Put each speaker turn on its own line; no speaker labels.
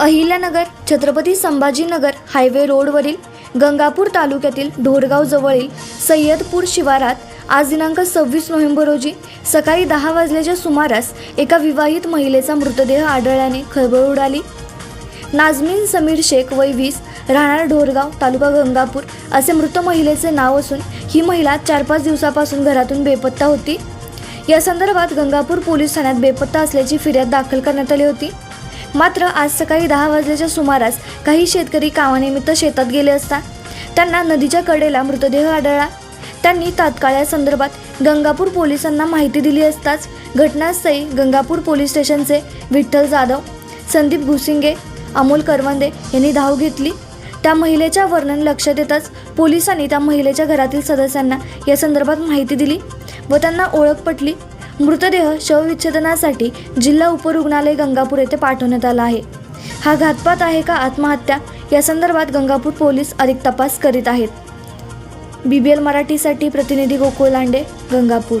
Ahilyanagar Chhatrapati Sambhajinagar highway रोडवरील गंगापूर तालुक्यातील ढोरगाव जवळील सय्यदपूर शिवारात आज दिनांक सव्वीस नोव्हेंबर रोजी सकाळी दहा वाजल्याच्या सुमारास एका विवाहित महिलेचा मृतदेह आढळल्याने खळबळ उडाली. नाजमीन समीर शेख वय वीस राहणार ढोरगाव तालुका गंगापूर असे मृत महिलेचे नाव असून ही महिला चार पाच दिवसापासून घरातून बेपत्ता होती. या संदर्भात गंगापूर पोलीस ठाण्यात बेपत्ता असल्याची फिर्याद दाखल करण्यात आली होती. मात्र आज सकाळी दहा वाजल्याच्या सुमारास काही शेतकरी कामानिमित्त शेतात गेले असता त्यांना नदीच्या कडेला मृतदेह आढळला. त्यांनी तात्काळ या संदर्भात गंगापूर पोलिसांना माहिती दिली असताच घटनास्थळी गंगापूर पोलीस स्टेशनचे विठ्ठल जाधव संदीप भुसिंगे अमोल करवंदे यांनी धाव घेतली. त्या महिलेच्या वर्णन लक्षात येताच पोलिसांनी त्या महिलेच्या घरातील सदस्यांना या संदर्भात माहिती दिली व त्यांना ओळख पटली. मृतदेह शवविच्छेदनासाठी जिल्हा उपरुग्णालय गंगापूर येथे पाठवण्यात आला आहे. हा घातपात आहे का? आत्महत्या? या संदर्भात गंगापूर पोलीस अधिक तपास करीत आहेत. बीबीएल मराठीसाठी प्रतिनिधी गोकुळ लांडे गंगापूर.